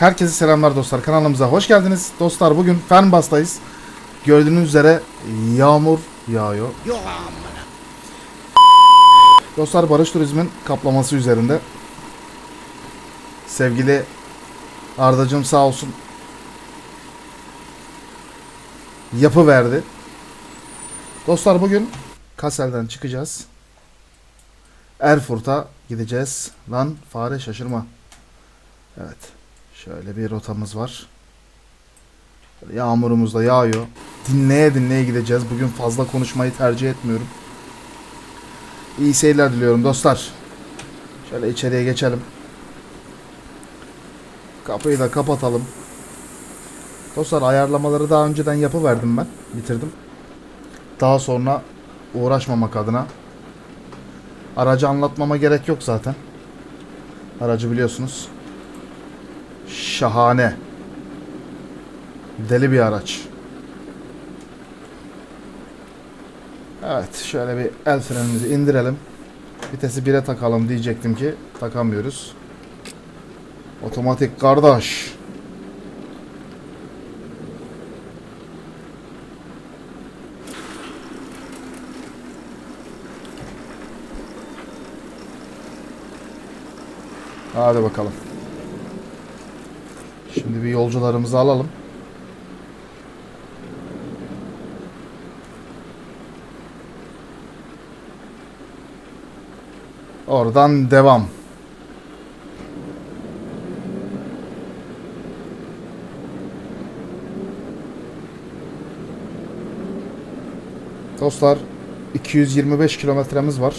Herkese selamlar dostlar. Kanalımıza hoş geldiniz. Dostlar bugün Fernbas'tayız. Gördüğünüz üzere yağmur yağıyor. Dostlar Barış Turizm'in kaplaması üzerinde. Sevgili Ardacığım sağ olsun yapı verdi. Dostlar bugün Kassel'den çıkacağız. Erfurt'a gideceğiz. Lan fare şaşırma. Evet. Şöyle bir rotamız var. Böyle Yağmurumuz da yağıyor. Dinleye dinleye gideceğiz. Bugün fazla konuşmayı tercih etmiyorum. İyi seyirler diliyorum dostlar. Şöyle içeriye geçelim. Kapıyı da kapatalım. Dostlar ayarlamaları daha önceden yapıverdim ben. Bitirdim. Daha sonra uğraşmamak adına. Aracı anlatmama gerek yok zaten. Aracı biliyorsunuz. Şahane. Deli bir araç. Evet şöyle bir el frenimizi indirelim. Vitesi 1'e takalım diyecektim ki takamıyoruz. Otomatik kardeş. Hadi bakalım. Şimdi bir yolcularımızı alalım. Oradan devam. Dostlar 225 kilometremiz var.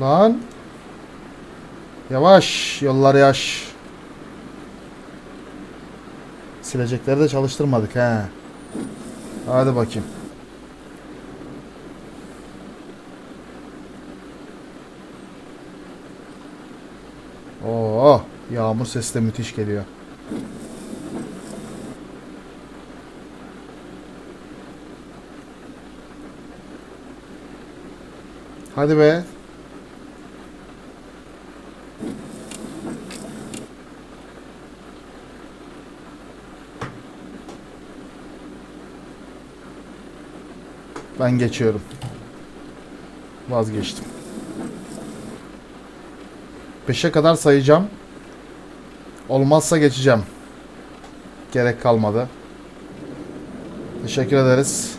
Lan. Yavaş. Yollar yaş. Silecekleri de çalıştırmadık he. Hadi bakayım. Oo, yağmur sesi de müthiş geliyor. Hadi be. Ben geçiyorum. Vazgeçtim. 5'e kadar sayacağım. Olmazsa geçeceğim. Gerek kalmadı. Teşekkür ederiz.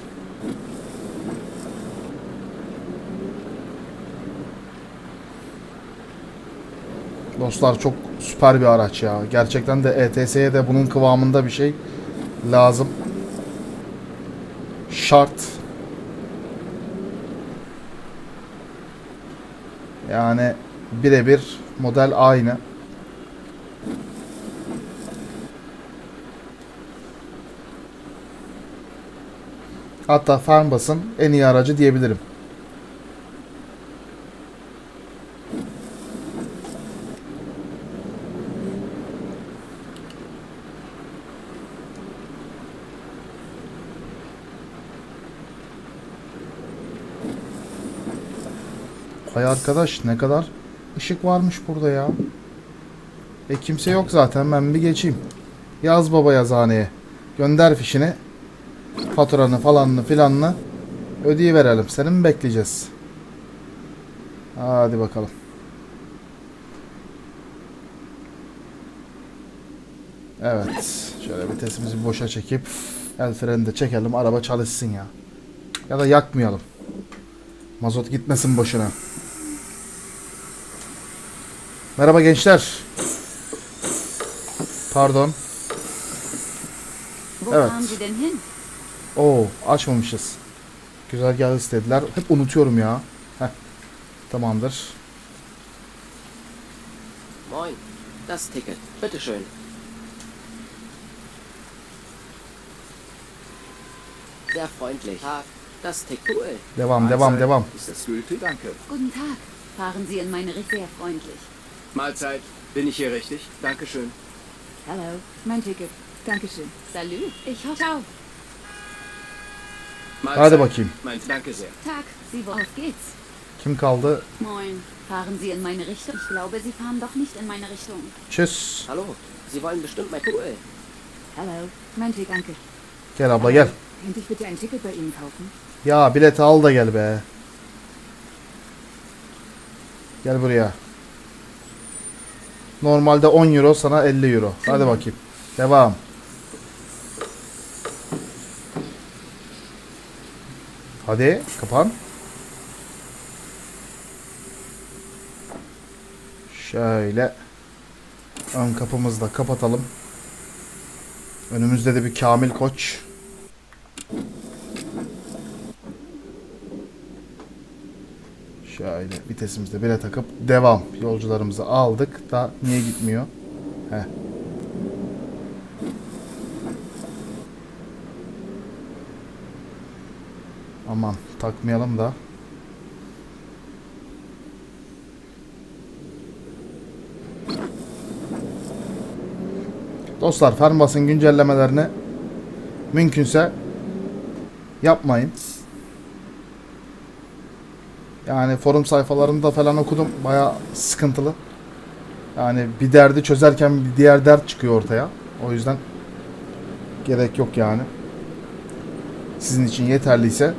Dostlar çok süper bir araç ya. Gerçekten de ETS'ye de bunun kıvamında bir şey lazım. Şart. Yani birebir model aynı. Hatta Farmbas'ın en iyi aracı diyebilirim. Hay arkadaş ne kadar ışık varmış burada ya. E kimse yok zaten ben bir geçeyim. Yaz baba yazhaneye. Gönder fişini. Faturanı falanını filanını ödeyiverelim. Seni mi bekleyeceğiz? Hadi bakalım. Evet. Şöyle vitesimizi boşa çekip el freni de çekelim. Araba çalışsın ya. Ya da yakmayalım. Mazot gitmesin boşuna. Merhaba gençler. Pardon. Evet. Oo, açmamışız. Güzergah istediler. Hep unutuyorum ya. Heh. Tamamdır. Moin, das Ticket. Bitteschön. Sehr freundlich. Tag. Das Ticket. Cool. Devam, devam, devam. Ist das gültig? Danke. Guten Tag. Fahren Sie in meine Richtung sehr freundlich. Mahlzeit. Bin ich hier richtig? Dankeschön. Hello. Mein Ticket. Dankeschön. Salut. Ich hoffe. Ciao. Mahlzeit. Hadi bakayım. Mein Danke sehr. Tag. Sie wollen. Auf geht's. Kim kaldı? Moin. Fahren Sie in meine Richtung? Ich glaube, Sie fahren doch nicht in meine Richtung. Tschüss. Hallo, Sie wollen bestimmt mein Pool. Hello. Meinti, danke. Gel abla gel. Könnte ich bitte ein Ticket bei Ihnen kaufen? Ya bileti al da gel be. Gel buraya. Normalde 10 euro sana 50 euro. Hadi bakayım. Devam. Hadi kapan. Şöyle ön kapımızı da kapatalım. Önümüzde de bir Kamil Koç. Şöyle vitesimizde bire takıp devam. Yolcularımızı aldık da niye gitmiyor? Heh. Aman takmayalım da. Dostlar Fernbus'un güncellemelerini mümkünse yapmayın. Yani forum sayfalarında falan okudum. Baya sıkıntılı. Yani bir derdi çözerken bir diğer dert çıkıyor ortaya. O yüzden gerek yok yani. Sizin için yeterliyse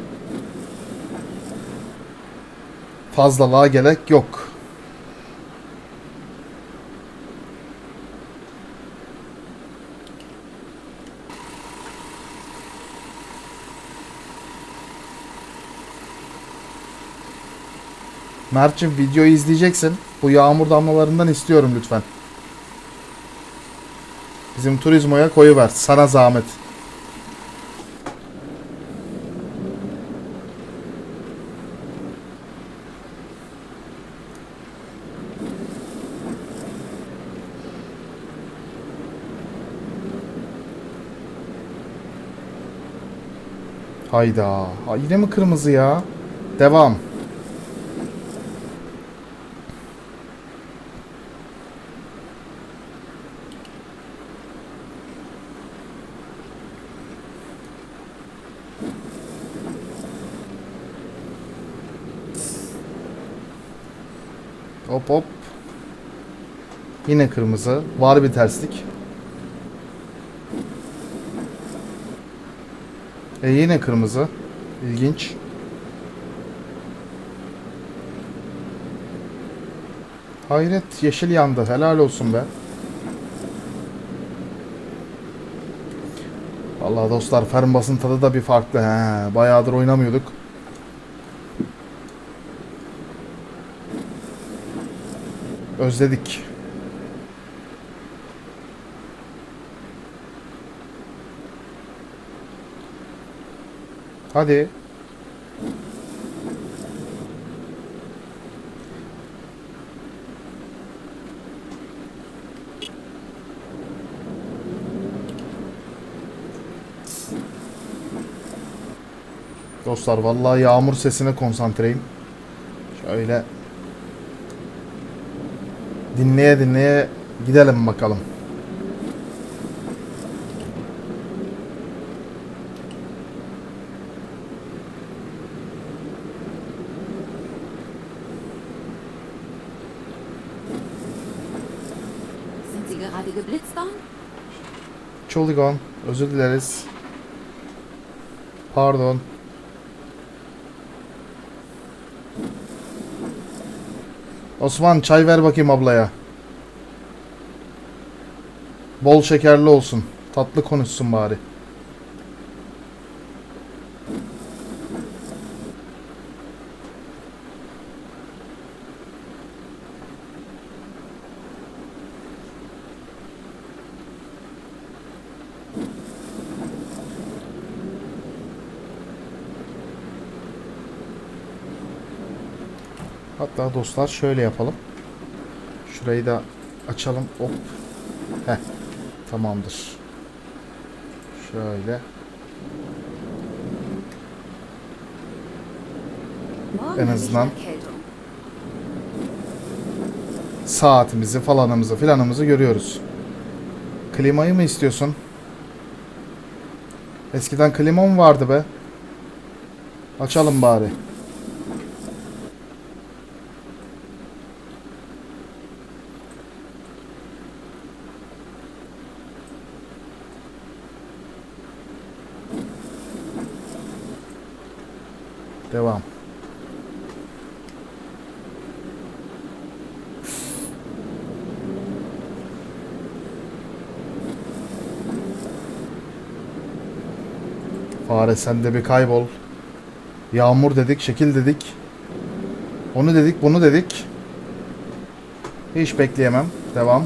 fazlalığa gerek yok. Mert'cim videoyu izleyeceksin. Bu yağmur damlalarından istiyorum lütfen. Bizim turizmoya koyuver. Sana zahmet. Hayda. Ha, yine mi kırmızı ya? Devam. Hop. Yine kırmızı. Var bir terslik. E yine kırmızı. İlginç. Hayret yeşil yandı. Helal olsun be. Vallahi dostlar Fernbus'un tadı da bir farklı. He, bayağıdır oynamıyorduk. Özledik. Hadi. Dostlar vallahi yağmur sesine konsantreyim. Şöyle dinleye dinleye gidelim bakalım. Çoligon, özür dileriz. Pardon. Osman çay ver bakayım ablaya. Bol şekerli olsun. Tatlı konuşsun bari. Hatta dostlar şöyle yapalım. Şurayı da açalım. Hop. Heh. Tamamdır. Şöyle. En azından saatimizi falanımızı filanımızı görüyoruz. Klimayı mı istiyorsun? Eskiden klima mı vardı be? Açalım bari. Devam. Fare sen bir kaybol. Yağmur dedik, şekil dedik. Onu dedik, bunu dedik. Hiç bekleyemem. Devam.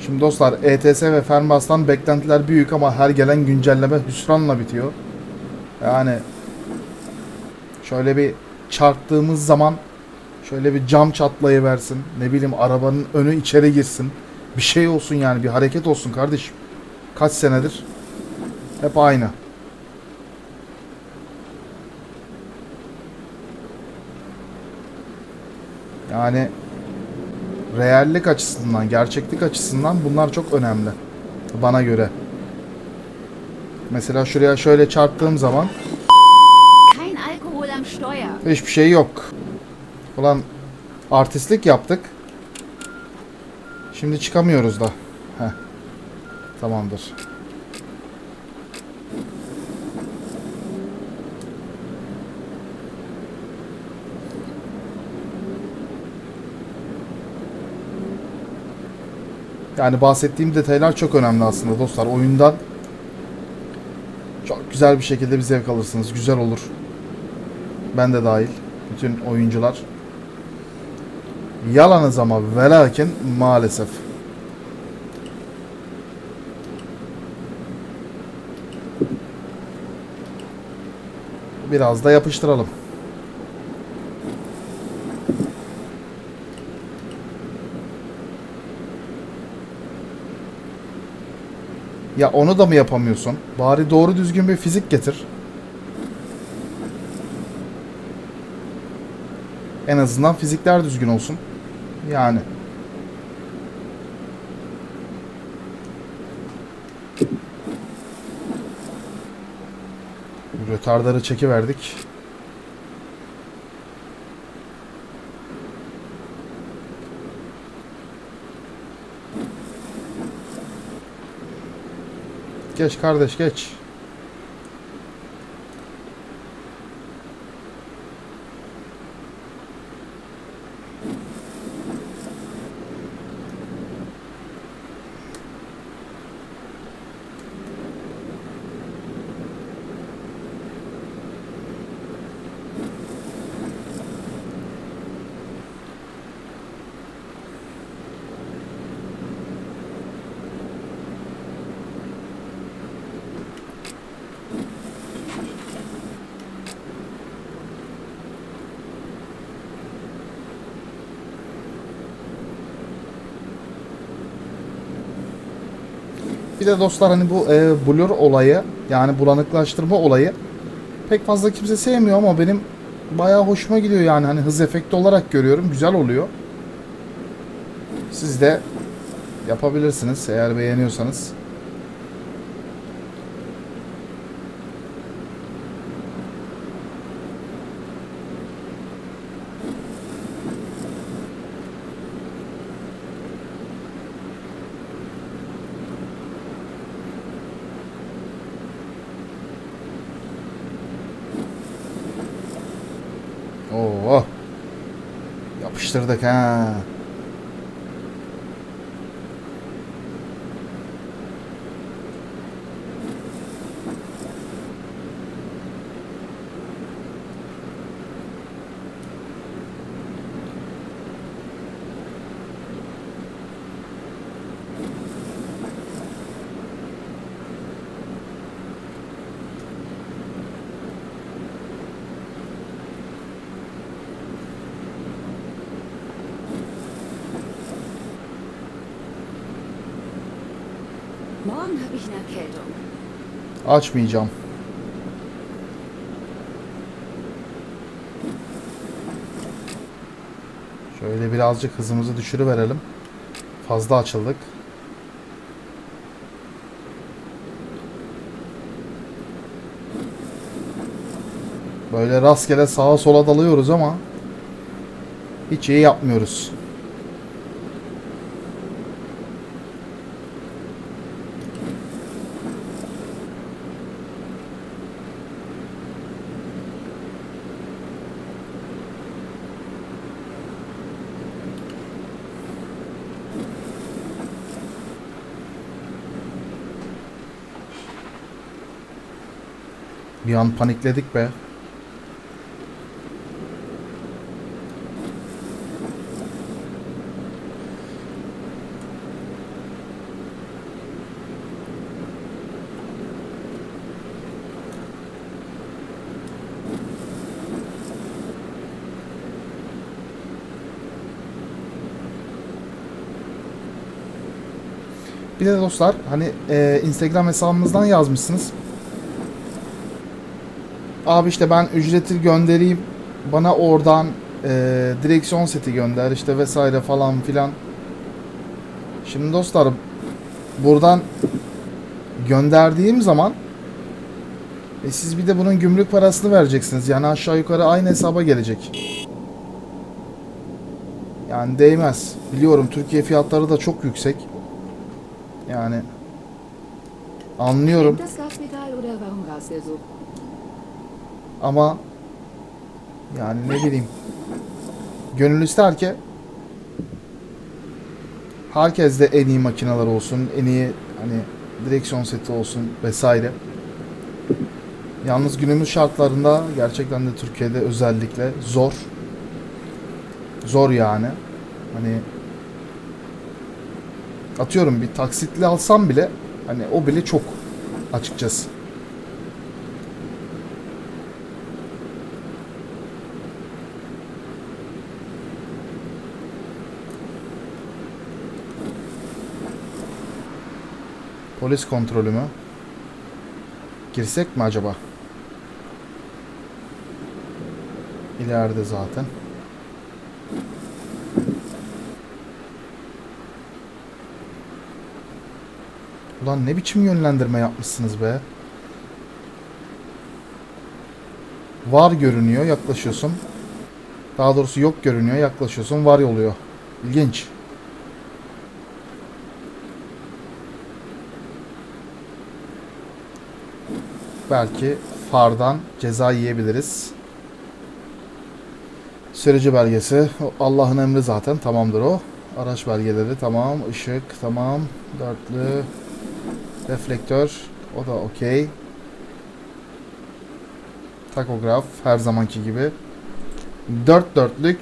Şimdi dostlar ETS ve Fernbus'tan beklentiler büyük ama her gelen güncelleme hüsranla bitiyor. Yani şöyle bir çarptığımız zaman şöyle bir cam çatlayıversin. Ne bileyim arabanın önü içeri girsin. Bir şey olsun yani bir hareket olsun kardeşim. Kaç senedir hep aynı. Yani reallik açısından, gerçeklik açısından bunlar çok önemli. Bana göre. Mesela şuraya şöyle çarptığım zaman hiçbir şey yok. Ulan artistlik yaptık. Şimdi çıkamıyoruz da. Heh. Tamamdır. Yani bahsettiğim detaylar çok önemli aslında dostlar. Oyundan çok güzel bir şekilde bir zevk alırsınız. Güzel olur. Ben de dahil. Bütün oyuncular. Yalanız ama ve lakin maalesef. Biraz da yapıştıralım. Ya onu da mı yapamıyorsun? Bari doğru düzgün bir fizik getir. En azından fizikler düzgün olsun. Yani. Rötardarı çekiverdik. Geç kardeş geç. Bir de dostlar hani bu e, blur olayı yani bulanıklaştırma olayı pek fazla kimse sevmiyor ama benim bayağı hoşuma gidiyor yani hani hız efekti olarak görüyorum güzel oluyor. Siz de yapabilirsiniz eğer beğeniyorsanız. Oo. Yapıştırdık ha. Morgen habe ich eine Erkältung. Açmayacağım. Şöyle birazcık hızımızı düşürüverelim. Fazla açıldık. Böyle rastgele sağa sola dalıyoruz ama hiç iyi yapmıyoruz. Bir an panikledik be. Bir de dostlar hani e, Instagram hesabımızdan yazmışsınız. Abi işte ben ücreti göndereyim. Bana oradan e, direksiyon seti gönder işte vesaire falan filan. Şimdi dostlar buradan gönderdiğim zaman e, siz bir de bunun gümrük parasını vereceksiniz. Yani aşağı yukarı aynı hesaba gelecek. Yani değmez. Biliyorum Türkiye fiyatları da çok yüksek. Yani anlıyorum ama yani ne bileyim gönül ister ki herkes de en iyi makineler olsun, en iyi hani direksiyon seti olsun vesaire. Yalnız günümüz şartlarında gerçekten de Türkiye'de özellikle zor. Zor yani. Hani atıyorum bir taksitli alsam bile hani o bile çok açıkçası. Polis kontrolü mü? Girsek mi acaba? İleride zaten. Ulan ne biçim yönlendirme yapmışsınız be? Var görünüyor, yaklaşıyorsun. Daha doğrusu yok görünüyor, yaklaşıyorsun, var oluyor. İlginç. Belki fardan ceza yiyebiliriz. Sürücü belgesi Allah'ın emri zaten tamamdır o. Araç belgeleri tamam, ışık tamam, dörtlü reflektör o da okey. Takograf her zamanki gibi. Dört dörtlük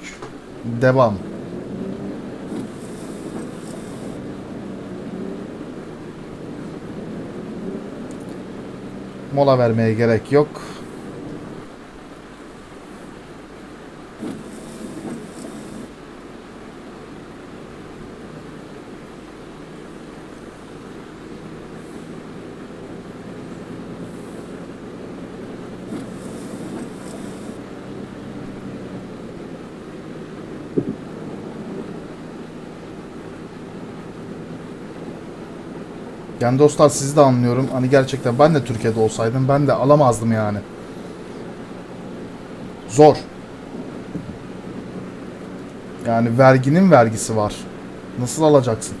devam. Mola vermeye gerek yok. Yani dostlar sizi de anlıyorum. Hani gerçekten ben de Türkiye'de olsaydım ben de alamazdım yani. Zor. Yani verginin vergisi var. Nasıl alacaksın?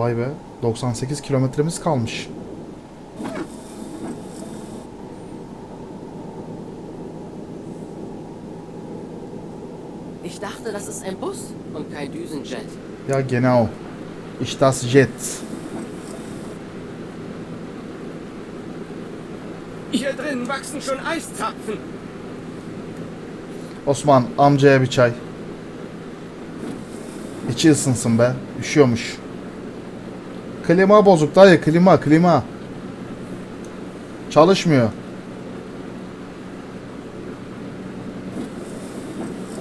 Vay be. 98 kilometremiz kalmış. Ich dachte, das ist ein Bus und kein Düsenjet. Ja, genau. Ich das Jet. Hier drin wachsen schon Eiszapfen. Osman amcaya bir çay. İçi ısınsın be. Üşüyormuş. Klima bozuk dayı klima klima. Çalışmıyor.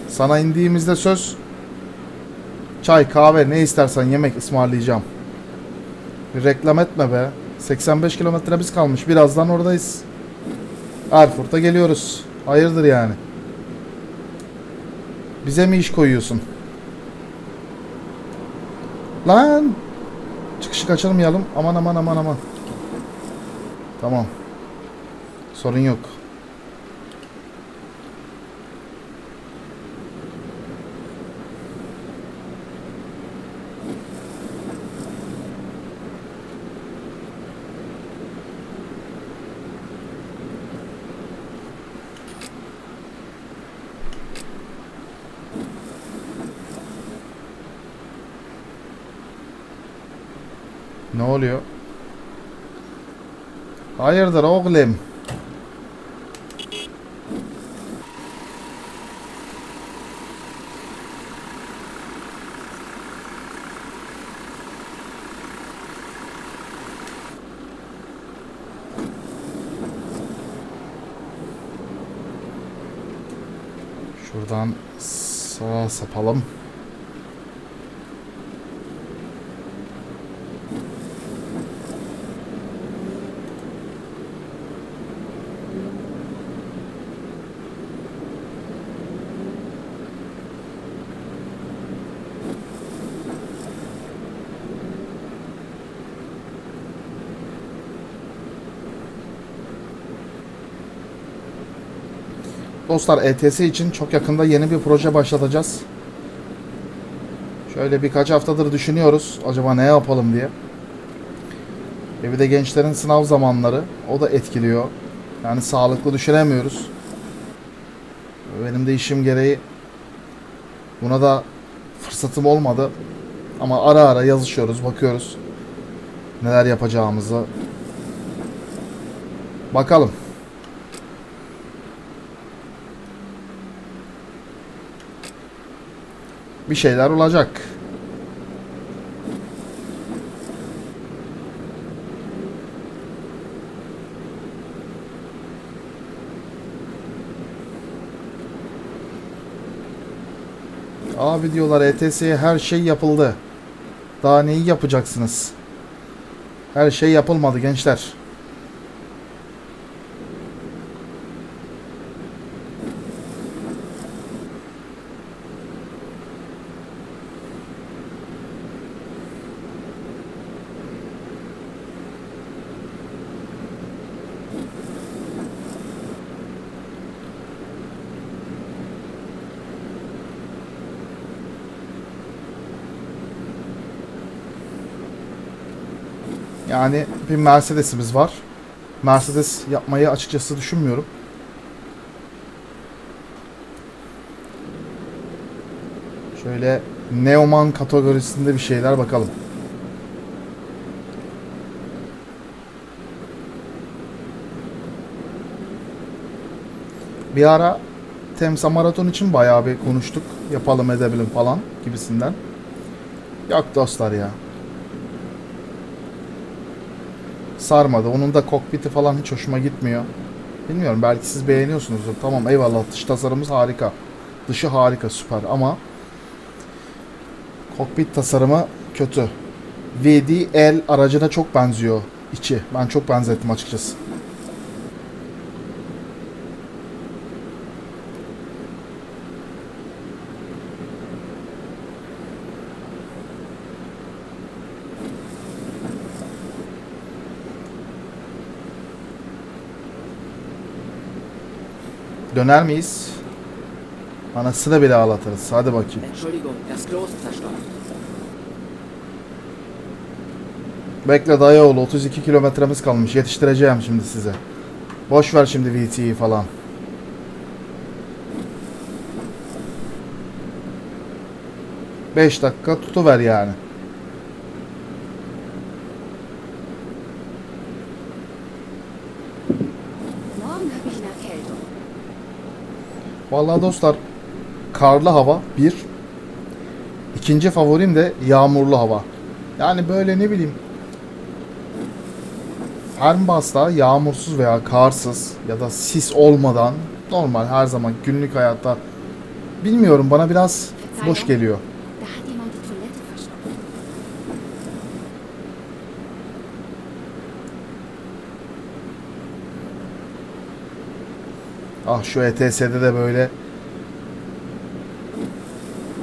Sana indiğimizde söz çay kahve ne istersen yemek ısmarlayacağım. Reklam etme be. 85 kilometremiz kalmış. Birazdan oradayız. Erfurt'a geliyoruz. Hayırdır yani. Bize mi iş koyuyorsun? Lan! kaçırmayalım. Aman aman aman aman. Tamam. Sorun yok. Ne oluyor? Hayırdır oğlum? Şuradan sağa sapalım. Dostlar ETS için çok yakında yeni bir proje başlatacağız. Şöyle birkaç haftadır düşünüyoruz. Acaba ne yapalım diye. E bir de gençlerin sınav zamanları. O da etkiliyor. Yani sağlıklı düşünemiyoruz. Benim de işim gereği buna da fırsatım olmadı. Ama ara ara yazışıyoruz, bakıyoruz. Neler yapacağımızı. Bakalım. Bir şeyler olacak. Abi diyorlar ETS'ye her şey yapıldı. Daha neyi yapacaksınız? Her şey yapılmadı gençler. Yani bir Mercedes'imiz var. Mercedes yapmayı açıkçası düşünmüyorum. Şöyle Neoman kategorisinde bir şeyler bakalım. Bir ara Temsa Maraton için bayağı bir konuştuk. Yapalım edebilim falan gibisinden. Yok dostlar ya. Sarmadı. Onun da kokpiti falan hiç hoşuma gitmiyor. Bilmiyorum belki siz beğeniyorsunuzdur. Tamam eyvallah dış tasarımımız harika. Dışı harika süper ama kokpit tasarımı kötü. VDL aracına çok benziyor içi. Ben çok benzettim açıkçası. Döner miyiz? Anasını bile ağlatırız. Hadi bakayım. Bekle dayıoğlu 32 kilometremiz kalmış. Yetiştireceğim şimdi size. Boş ver şimdi VT'yi falan. Beş dakika tutuver yani. Morgen habe ich eine Erkältung. Vallahi dostlar karlı hava bir. İkinci favorim de yağmurlu hava. Yani böyle ne bileyim Fernbus'ta yağmursuz veya karsız ya da sis olmadan normal her zaman günlük hayatta bilmiyorum bana biraz boş geliyor. Ah şu ETS'de de böyle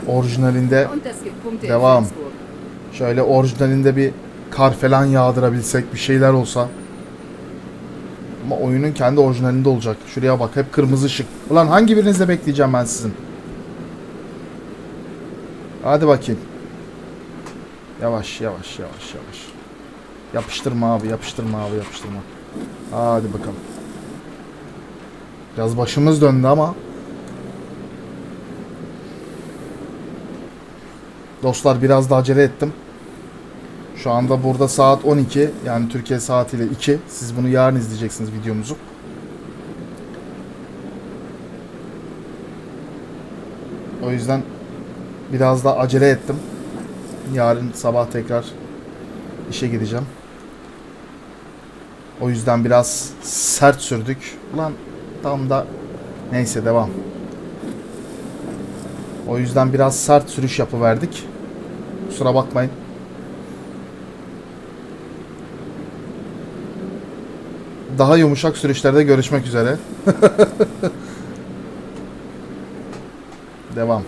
orijinalinde Devam. Şöyle orijinalinde bir kar falan yağdırabilsek bir şeyler olsa. Ama oyunun kendi orijinalinde olacak. Şuraya bak hep kırmızı ışık. Ulan hangi birinizle bekleyeceğim ben sizin? Hadi bakayım. Yavaş yavaş yavaş yavaş. Yapıştırma abi yapıştırma abi yapıştırma. Hadi bakalım. Biraz başımız döndü ama. Dostlar biraz da acele ettim. Şu anda burada saat 12 yani Türkiye saatiyle 2. Siz bunu yarın izleyeceksiniz videomuzu. O yüzden biraz da acele ettim. Yarın sabah tekrar işe gideceğim. O yüzden biraz sert sürdük. Ulan tam da neyse devam. O yüzden biraz sert sürüş yapıverdik. Kusura bakmayın. Daha yumuşak sürüşlerde görüşmek üzere. Devam.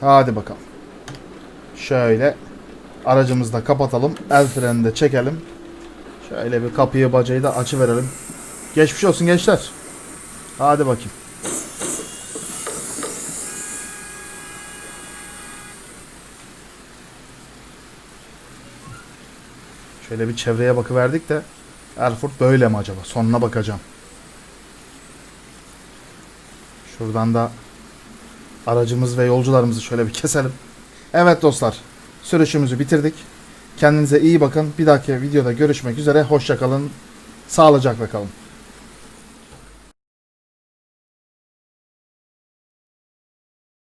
Hadi bakalım. Şöyle aracımızı da kapatalım. El frenini de çekelim. Şöyle bir kapıyı bacayı da açıverelim. Geçmiş olsun gençler. Hadi bakayım. Şöyle bir çevreye bakıverdik de Erfurt böyle mi acaba? Sonuna bakacağım. Şuradan da aracımız ve yolcularımızı şöyle bir keselim. Evet dostlar, sürüşümüzü bitirdik. Kendinize iyi bakın. Bir dahaki videoda görüşmek üzere. Hoşçakalın. Sağlıcakla kalın.